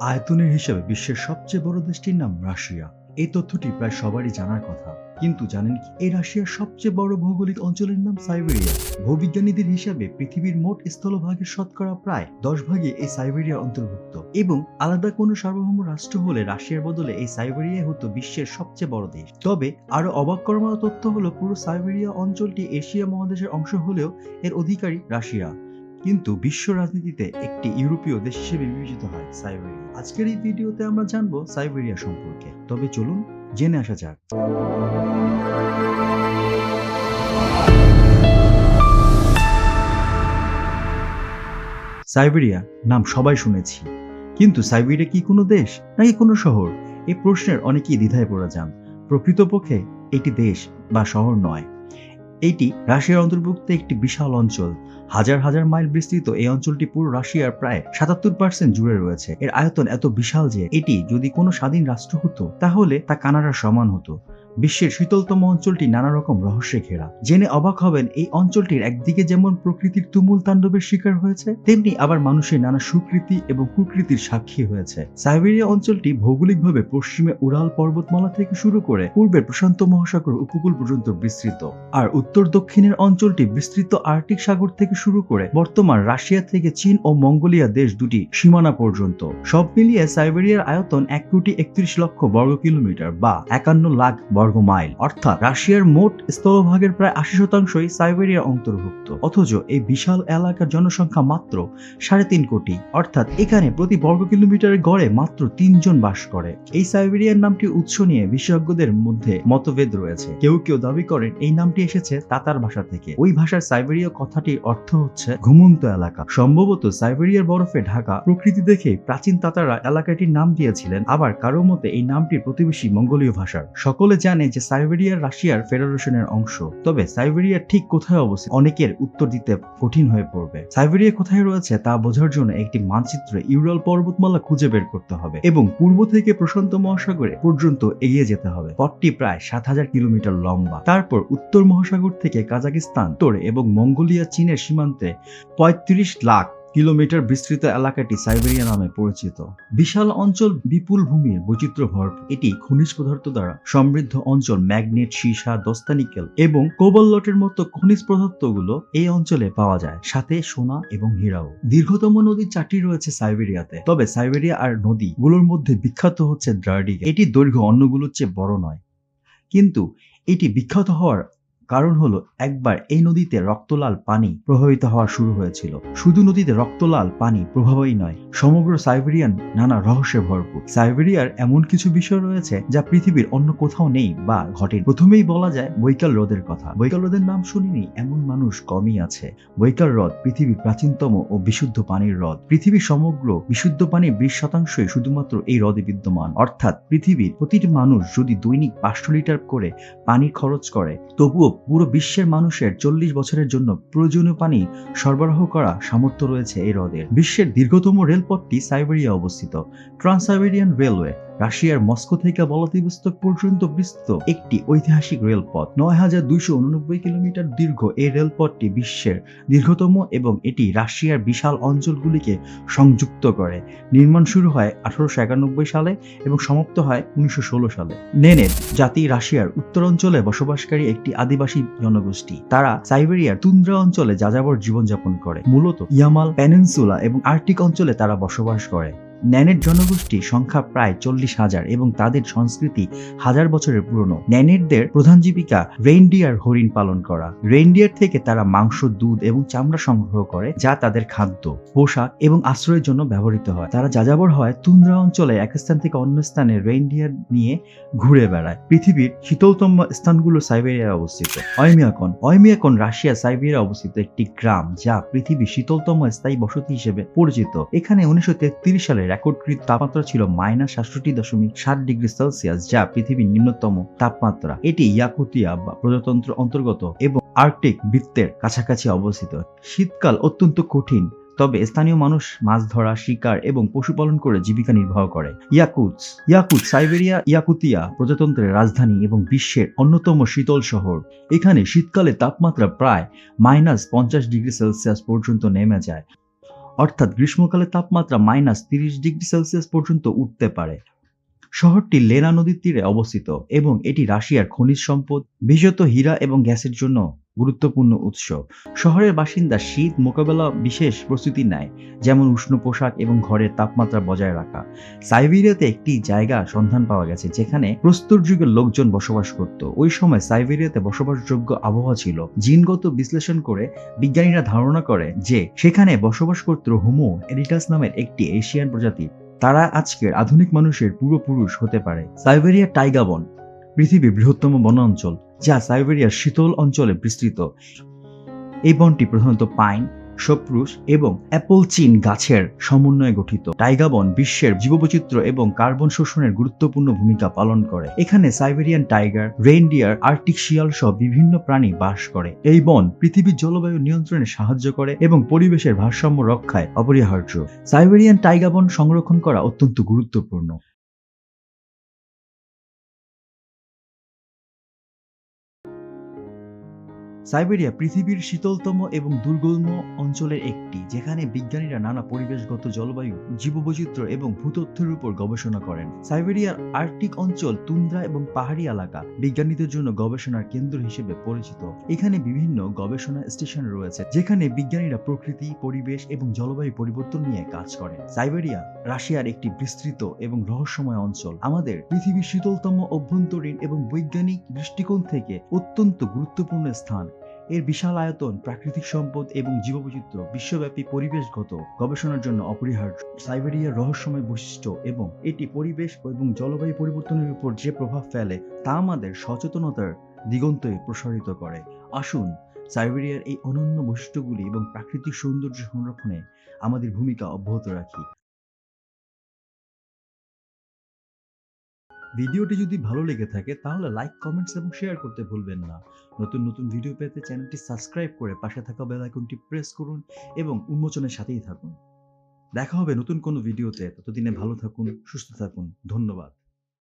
আয়তনের হিসাবে বিশ্বের সবচেয়ে বড় দেশটির নাম রাশিয়া। এই তথ্যটি প্রায় সবারই জানার কথা। কিন্তু জানেন কি? এই রাশিয়ার সবচেয়ে বড় ভৌগোলিক অঞ্চলের নাম সাইবেরিয়া। ভূবিজ্ঞানীদের হিসাবে পৃথিবীর মোট স্থলভাগের শতকরা প্রায় দশ ভাগে এই সাইবেরিয়া অন্তর্ভুক্ত। এবং আলাদা কোনো সার্বভৌম রাষ্ট্র হলে রাশিয়ার বদলে এই সাইবেরিয়া হতো বিশ্বের সবচেয়ে বড় দেশ। তবে আরও অবাক করার মতো তথ্য হলো, পুরো সাইবেরিয়া অঞ্চলটি এশিয়া মহাদেশের অংশ হলেও এর অধিকারী রাশিয়া। কিন্তু বিশ্ব রাজনীতিতে একটি ইউরোপীয় দেশ হিসেবে বিবেচিত হয় সাইবেরিয়া। আজকের এই ভিডিওতে আমরা জানব সাইবেরিয়া সম্পর্কে। তবে চলুন জেনে আসা যাক। সাইবেরিয়া, নাম সবাই শুনেছি। কিন্তু সাইবেরিয়া কি কোনো দেশ নাকি কোনো শহর? এই প্রশ্নের অনেকেই দ্বিধায় পড়ে যান। প্রকৃতপক্ষে এটি দেশ বা শহর নয়। এটি রাশিয়ার অন্তর্ভুক্ত একটি বিশাল অঞ্চল। হাজার হাজার মাইল বিস্তৃত এই অঞ্চলটি পুরো রাশিয়ার প্রায় সাতাত্তর পার্সেন্ট জুড়ে রয়েছে। এর আয়তন এত বিশাল যে এটি যদি কোনো স্বাধীন রাষ্ট্র হতো, তাহলে তা কানাডার সমান হতো। বিশ্বের শীতলতম অঞ্চলটি নানা রকম রহস্যে ঘেরা। জেনে অবাক হবেন, এই অঞ্চলটির একদিকে যেমন প্রকৃতির তুমুল তাণ্ডবের শিকার হয়েছে, তেমনি আবার মানুষের নানা সুকৃতি এবং কুকৃতির সাক্ষী হয়েছে। সাইবেরিয়া অঞ্চলটি ভৌগোলিকভাবে পশ্চিমে উড়াল পর্বতমালা থেকে শুরু করে পূর্বের প্রশান্ত মহাসাগর উপকূল পর্যন্ত বিস্তৃত। আর উত্তর দক্ষিণের অঞ্চলটি বিস্তৃত আর্কটিক সাগর থেকে শুরু করে বর্তমান রাশিয়া থেকে চীন ও মঙ্গোলিয়া দেশ দুটি সীমানা পর্যন্ত। সব মিলিয়ে সাইবেরিয়ার আয়তন এক কোটি একত্রিশ লক্ষ বর্গ কিলোমিটার বা একান্ন লাখ বর্গ মাইল, অর্থাৎ রাশিয়ার মোট স্থলভাগের প্রায় আশি শতাংশই সাইবেরিয়ার অন্তর্ভুক্ত। অথচ এই বিশাল এলাকার জনসংখ্যা মাত্র সাড়ে তিন কোটি, অর্থাৎ এখানে প্রতি বর্গ কিলোমিটারের গড়ে মাত্র তিনজন বাস করে। এই সাইবেরিয়ার নামটি উৎস নিয়ে বিশেষজ্ঞদের মধ্যে মতভেদ রয়েছে। কেউ কেউ দাবি করেন এই নামটি এসেছে তাতার ভাষা থেকে। ওই ভাষার সাইবেরিয়া কথাটির অর্থ হচ্ছে ঘুমন্ত এলাকা। সম্ভবত সাইবেরিয়ার বরফে ঢাকা প্রকৃতি দেখে প্রাচীন তাতারা এলাকাটির নাম দিয়েছিলেন। আবার কারও মতে এই নামটির প্রতিবেশী মঙ্গোলীয় ভাষার। সকলে জানে যে সাইবেরিয়ার রাশিয়ার ফেডারেশনের অংশ। তবে সাইবেরিয়া ঠিক কোথায় অবস্থিত অনেকের উত্তর দিতে কঠিন হয়ে পড়বে। সাইবেরিয়া কোথায় রয়েছে তা বোঝার জন্য একটি মানচিত্রে ইউরাল পর্বতমালা খুঁজে বের করতে হবে এবং পূর্ব থেকে প্রশান্ত মহাসাগরে পর্যন্ত এগিয়ে যেতে হবে। পথটি প্রায় সাত হাজার কিলোমিটার লম্বা। তারপর উত্তর মহাসাগর থেকে কাজাকিস্তান উত্তরে এবং মঙ্গোলিয়া, চীনের সীমান্তে পঁয়ত্রিশ লাখ কিলোমিটার বিস্তৃত এলাকাটি সাইবেরিয়া নামে পরিচিত। বিশাল অঞ্চল বিপুল ভূমির বৈচিত্র্য ভরপুর। এটি খনিজ পদার্থ দ্বারা সমৃদ্ধ অঞ্চল, ম্যাগনেট, সীসা দস্তানিকেল এবং কোবল্লটের মতো খনিজ পদার্থগুলো এই অঞ্চলে পাওয়া যায়। সাথে সোনা এবং হীরাও। দীর্ঘতম নদী চারটি রয়েছে সাইবেরিয়াতে। তবে সাইবেরিয়া আর নদী গুলোর মধ্যে বিখ্যাত হচ্ছে দ্রার্ডি এটি দৈর্ঘ্য অন্যগুলোর চেয়ে বড় নয়। কিন্তু এটি বিখ্যাত হওয়ার কারণ হলো, একবার এই নদীতে রক্তলাল পানি প্রভাবিত হওয়া শুরু হয়েছিল। শুধু নদীতে রক্তলাল পানি প্রভাবই নয়, সমগ্র সাইবেরিয়ান নানা রহস্যে ভরপুর। সাইবেরিয়ার এমন কিছু বিষয় রয়েছে যা পৃথিবীর অন্য কোথাও নেই বা ঘটেনি প্রথমেই বলা যায় বৈকাল হ্রদের কথা। বৈকাল হ্রদের নাম শুনিনি, এমন মানুষ কমই আছে। বৈকাল হ্রদ পৃথিবীর প্রাচীনতম ও বিশুদ্ধ পানির হ্রদ পৃথিবীর সমগ্র বিশুদ্ধ পানির বিশ শতাংশই শুধুমাত্র এই হ্রদে বিদ্যমান। অর্থাৎ পৃথিবীর প্রতিটি মানুষ যদি দৈনিক পাঁচশো লিটার করে পানি খরচ করে, তবুও পুরো বিশ্বের মানুষের চল্লিশ বছরের জন্য প্রয়োজনীয় পানি সরবরাহ করা সামর্থ্য রয়েছে এই হ্রদের বিশ্বের দীর্ঘতম রেলপথটি সাইবেরিয়া অবস্থিত। ট্রান্স সাইবেরিয়ান রেলওয়ে রাশিয়ার মস্কো থেকে বলতিবস্তক পর্যন্ত বিস্তৃত একটি ঐতিহাসিক রেলপথ। নয় হাজার দুইশো উননব্বই কিলোমিটার দীর্ঘ এই রেলপথটি বিশ্বের দীর্ঘতম এবং এটি রাশিয়ার বিশাল অঞ্চলগুলিকে সংযুক্ত করে। নির্মাণ শুরু হয় আঠারোশো একানব্বই সালে এবং সমাপ্ত হয় উনিশশো ষোলো সালে। নেনেট জাতি রাশিয়ার উত্তরাঞ্চলে বসবাসকারী একটি আদিবাসী জনগোষ্ঠী। তারা সাইবেরিয়ার তুন্দ্রা অঞ্চলে যাযাবর জীবনযাপন করে। মূলত ইয়ামাল, পেনিনসুলা এবং আর্কটিক অঞ্চলে তারা বসবাস করে। ন্যানের জনগোষ্ঠী সংখ্যা প্রায় চল্লিশ হাজার এবং তাদের সংস্কৃতি হাজার বছরের পুরনো। ন্যানেরদের প্রধান জীবিকা রেইনডিয়ার হরিণ পালন করা। রেইনডিয়ার থেকে তারা মাংস, দুধ এবং চামড়া সংগ্রহ করে যা তাদের খাদ্য, পোশাক এবং আশ্রয়ের জন্য ব্যবহৃত হয়। তারা যাযাবর হয় তুন্দ্রা অঞ্চলে এক স্থান থেকে অন্য স্থানে রেইনডিয়ার নিয়ে ঘুরে বেড়ায়। পৃথিবীর শীতলতম স্থানগুলো সাইবেরিয়ায় অবস্থিত। অয়মিয়াকন অয়মিয়াকন রাশিয়া সাইবেরিয়া অবস্থিত একটি গ্রাম যা পৃথিবীর শীতলতম স্থায়ী বসতি হিসেবে পরিচিত। এখানে উনিশশো সালে রেকর্ডকৃত তাপমাত্রা ছিল মাইনাস সাতষট্টি দশমিক সাত ডিগ্রি সেলসিয়াস, যা পৃথিবীর নিম্নতম তাপমাত্রা। এটি ইয়াকুতিয়া বা প্রজাতন্ত্র অন্তর্গত এবং আর্কটিক বৃত্তের কাছাকাছি অবস্থিত। শীতকাল অত্যন্ত কঠিন, তবে স্থানীয় মানুষ মাছ ধরা, শিকার এবং পশুপালন করে জীবিকা নির্বাহ করে। ইয়াকুতস, ইয়াকুত সাইবেরিয়া, ইয়াকুতিয়া প্রজাতন্ত্রের রাজধানী এবং বিশ্বের অন্যতম শীতল শহর। এখানে শীতকালে তাপমাত্রা প্রায় মাইনাস পঞ্চাশ ডিগ্রি সেলসিয়াস পর্যন্ত নেমে যায়। অর্থাৎ গ্রীষ্মকালে তাপমাত্রা মাইনাস তিরিশ ডিগ্রি সেলসিয়াস পর্যন্ত উঠতে পারে। শহরটি লেনা নদীর তীরে অবস্থিত এবং এটি রাশিয়ার খনিজ সম্পদ, বিশেষত হীরা এবং গ্যাসের জন্য গুরুত্বপূর্ণ উৎস। শহরের বাসিন্দা শীত মোকাবেলা বিশেষ প্রস্তুতি নেয়, যেমন উষ্ণ পোশাক এবং ঘরের তাপমাত্রা বজায় রাখা। সাইবেরিয়াতে একটি জায়গা সন্ধান পাওয়া গেছে, যেখানে প্রস্তর যুগের লোকজন বসবাস করত। ওই সময় সাইবেরিয়াতে বসবাসযোগ্য আবহাওয়া ছিল। জিনগত বিশ্লেষণ করে বিজ্ঞানীরা ধারণা করে যে, সেখানে বসবাস করত হোমো এডিটাস নামের একটি এশিয়ান প্রজাতি তারা আজকের আধুনিক মানুষের পূর্বপুরুষ হতে পারে। সাইবেরিয়া টাইগা বন, পৃথিবীর বৃহত্তম বনাঞ্চল, যা সাইবেরিয়ার শীতল অঞ্চলে বিস্তৃত। এই বনটি প্রধানত পাইন সপ্রুশ এবং অ্যাপল চিন গাছের সমন্বয়ে গঠিত। টাইগা বন বিশ্বের জীববৈচিত্র্য এবং কার্বন শোষণের গুরুত্বপূর্ণ ভূমিকা পালন করে। এখানে সাইবেরিয়ান টাইগার, রেইনডিয়ার আর্টিক শিয়াল সহ বিভিন্ন প্রাণী বাস করে। এই বন পৃথিবীর জলবায়ু নিয়ন্ত্রণে সাহায্য করে এবং পরিবেশের ভারসাম্য রক্ষায় অপরিহার্য। সাইবেরিয়ান টাইগা বন সংরক্ষণ করা অত্যন্ত গুরুত্বপূর্ণ। সাইবেরিয়া পৃথিবীর শীতলতম এবং দুর্গম অঞ্চলের একটি, যেখানে বিজ্ঞানীরা নানা পরিবেশগত জলবায়ু, জীববৈচিত্র্য এবং ভূতত্ত্বের উপর গবেষণা করেন। সাইবেরিয়ার আর্কটিক অঞ্চল তুন্দ্রা এবং পাহাড়ি এলাকা বিজ্ঞানীদের জন্য গবেষণার কেন্দ্র হিসেবে পরিচিত। এখানে বিভিন্ন গবেষণা স্টেশন রয়েছে, যেখানে বিজ্ঞানীরা প্রকৃতি, পরিবেশ এবং জলবায়ু পরিবর্তন নিয়ে কাজ করে সাইবেরিয়া, রাশিয়ার একটি বিস্তৃত এবং রহস্যময় অঞ্চল। আমাদের পৃথিবীর শীতলতম অভ্যন্তরীণ এবং বৈজ্ঞানিক দৃষ্টিকোণ থেকে অত্যন্ত গুরুত্বপূর্ণ স্থান। এর বিশাল আয়তন, প্রাকৃতিক সম্পদ এবং জীববৈচিত্র্য, বিশ্বব্যাপী পরিবেশগত গবেষণার জন্য অপরিহার্য। সাইবেরিয়ার রহস্যময় বৈশিষ্ট্য এবং এটি পরিবেশ এবং জলবায়ু পরিবর্তনের উপর যে প্রভাব ফেলে, তা আমাদের সচেতনতার দিগন্তে প্রসারিত করে। আসুন, সাইবেরিয়ার এই অনন্য বৈশিষ্ট্যগুলি এবং প্রাকৃতিক সৌন্দর্য সংরক্ষণে আমাদের ভূমিকা অব্যাহত রাখি। ভিডিওটি যদি ভালো লেগে থাকে, তাহলে লাইক কমেন্টস এবং শেয়ার করতে ভুলবেন না। নতুন নতুন ভিডিও পেতে চ্যানেলটি সাবস্ক্রাইব করে পাশে থাকা বেল আইকনটি প্রেস করুন এবং উন্মোচনের সাথেই থাকুন। দেখা হবে নতুন কোনো ভিডিওতে ততদিনে ভালো থাকুন, সুস্থ থাকুন। ধন্যবাদ।